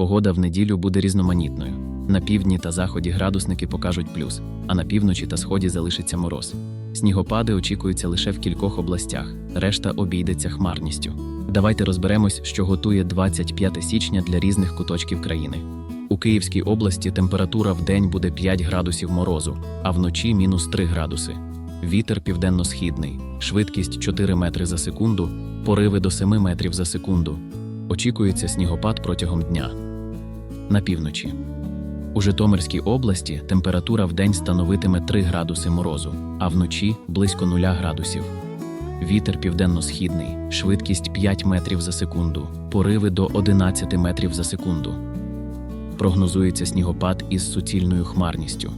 Погода в неділю буде різноманітною. На півдні та заході градусники покажуть плюс, а на півночі та сході залишиться мороз. Снігопади очікуються лише в кількох областях, решта обійдеться хмарністю. Давайте розберемось, що готує 25 січня для різних куточків країни. У Київській області температура в день буде 5 градусів морозу, а вночі мінус 3 градуси. Вітер південно-східний, швидкість 4 метри за секунду, пориви до 7 метрів за секунду. Очікується снігопад протягом дня. На півночі. У Житомирській області температура в день становитиме 3 градуси морозу, а вночі близько 0 градусів. Вітер південно-східний, швидкість 5 метрів за секунду, пориви до 11 метрів за секунду. Прогнозується снігопад із суцільною хмарністю.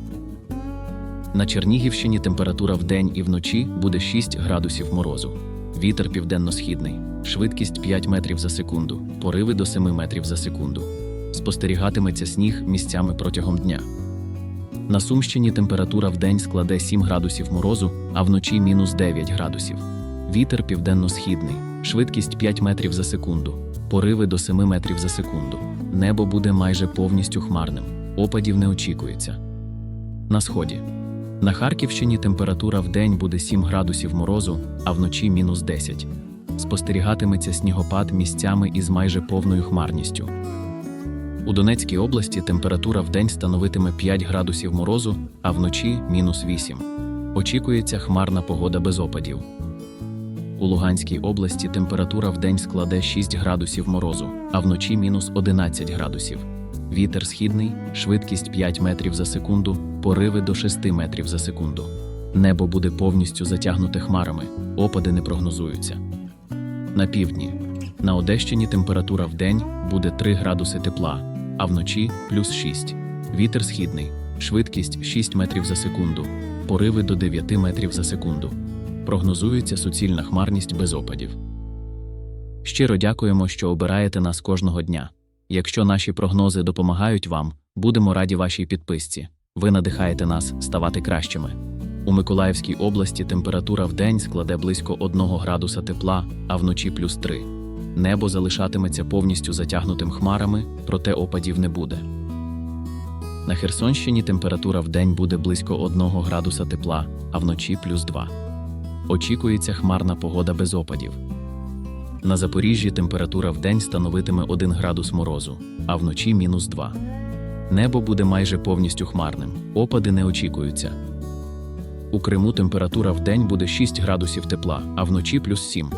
На Чернігівщині температура в день і вночі буде 6 градусів морозу. Вітер південно-східний, швидкість 5 метрів за секунду, пориви до 7 метрів за секунду. Спостерігатиметься сніг місцями протягом дня. На Сумщині температура в день складе 7 градусів морозу, а вночі мінус 9 градусів. Вітер південно-східний, швидкість 5 метрів за секунду, пориви до 7 метрів за секунду. Небо буде майже повністю хмарним, опадів не очікується. На сході. На Харківщині температура в день буде 7 градусів морозу, а вночі мінус 10. Спостерігатиметься снігопад місцями із майже повною хмарністю. У Донецькій області температура в день становитиме 5 градусів морозу, а вночі мінус 8. Очікується хмарна погода без опадів. У Луганській області температура в день складе 6 градусів морозу, а вночі мінус 11 градусів. Вітер східний, швидкість 5 метрів за секунду, пориви до 6 метрів за секунду. Небо буде повністю затягнуте хмарами, опади не прогнозуються. На півдні. На Одещині температура в день буде 3 градуси тепла, а вночі плюс 6. Вітер східний, швидкість 6 метрів за секунду, пориви до 9 метрів за секунду. Прогнозується суцільна хмарність без опадів. Щиро дякуємо, що обираєте нас кожного дня. Якщо наші прогнози допомагають вам, будемо раді вашій підписці. Ви надихаєте нас ставати кращими. У Миколаївській області температура в день складе близько 1 градуса тепла, а вночі плюс 3. Небо залишатиметься повністю затягнутим хмарами, проте опадів не буде. На Херсонщині температура в день буде близько 1 градуса тепла, а вночі плюс 2. Очікується хмарна погода без опадів. На Запоріжжі температура в день становитиме 1 градус морозу, а вночі мінус 2. Небо буде майже повністю хмарним, опади не очікуються. У Криму температура в день буде 6 градусів тепла, а вночі плюс 7.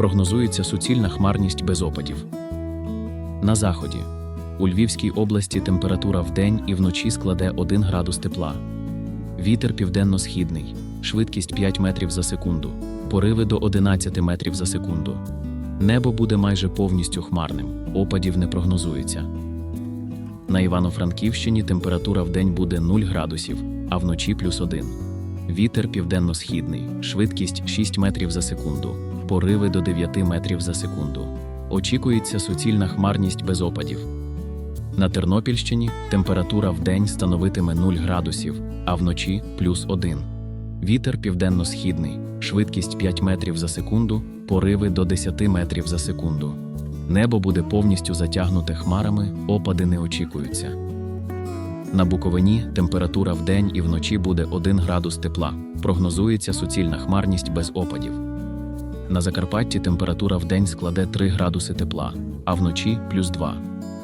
Прогнозується суцільна хмарність без опадів. На заході. У Львівській області температура в день і вночі складе 1 градус тепла. Вітер південно-східний, швидкість 5 метрів за секунду, пориви до 11 метрів за секунду. Небо буде майже повністю хмарним, опадів не прогнозується. На Івано-Франківщині температура в день буде 0 градусів, а вночі плюс 1. Вітер південно-східний, швидкість 6 метрів за секунду, пориви до 9 метрів за секунду. Очікується суцільна хмарність без опадів. На Тернопільщині температура в день становитиме 0 градусів, а вночі плюс 1. Вітер південно-східний, швидкість 5 метрів за секунду, пориви до 10 метрів за секунду. Небо буде повністю затягнуте хмарами, опади не очікуються. На Буковині температура в день і вночі буде 1 градус тепла. Прогнозується суцільна хмарність без опадів. На Закарпатті температура в день складе 3 градуси тепла, а вночі плюс 2.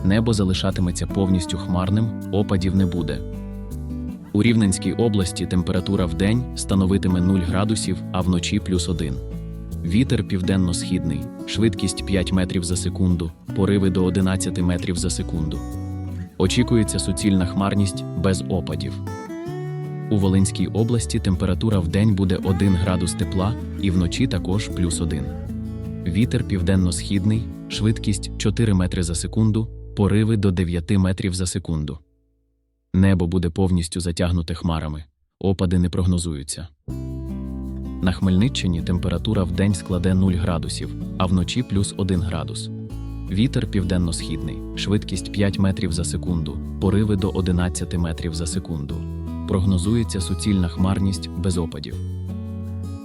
Небо залишатиметься повністю хмарним, опадів не буде. У Рівненській області температура в день становитиме 0 градусів, а вночі плюс 1. Вітер південно-східний, швидкість 5 метрів за секунду, пориви до 11 метрів за секунду. Очікується суцільна хмарність без опадів. У Волинській області температура в день буде 1 градус тепла і вночі також плюс 1. Вітер південно-східний, швидкість 4 метри за секунду, пориви до 9 метрів за секунду. Небо буде повністю затягнуте хмарами, опади не прогнозуються. На Хмельниччині температура в день складе 0 градусів, а вночі плюс 1 градус. Вітер південно-східний, швидкість 5 метрів за секунду, пориви до 11 метрів за секунду. Прогнозується суцільна хмарність без опадів.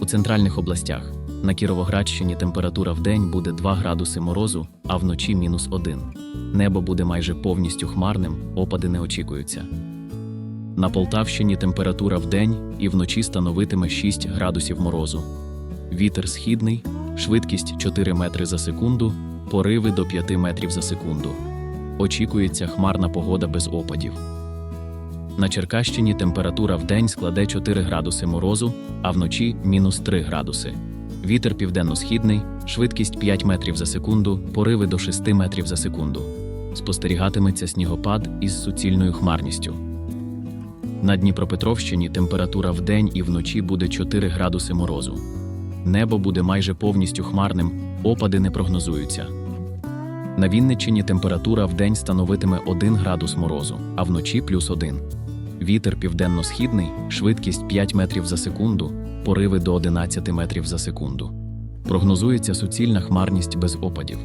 У центральних областях На Кіровоградщині температура вдень буде 2 градуси морозу, а вночі мінус 1. Небо буде майже повністю хмарним, опади не очікуються. На Полтавщині температура вдень і вночі становитиме 6 градусів морозу. Вітер східний, швидкість 4 метри за секунду, пориви до 5 метрів за секунду. Очікується хмарна погода без опадів. На Черкащині температура вдень складе 4 градуси морозу, а вночі мінус 3 градуси. Вітер південно-східний, швидкість 5 метрів за секунду, пориви до 6 метрів за секунду. Спостерігатиметься снігопад із суцільною хмарністю. На Дніпропетровщині температура вдень і вночі буде 4 градуси морозу. Небо буде майже повністю хмарним, опади не прогнозуються. На Вінниччині температура вдень становитиме 1 градус морозу, а вночі плюс 1. Вітер південно-східний, швидкість 5 метрів за секунду, пориви до 11 метрів за секунду. Прогнозується суцільна хмарність без опадів.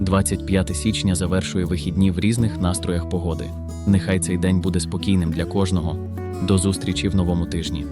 25 січня завершує вихідні в різних настроях погоди. Нехай цей день буде спокійним для кожного. До зустрічі в новому тижні.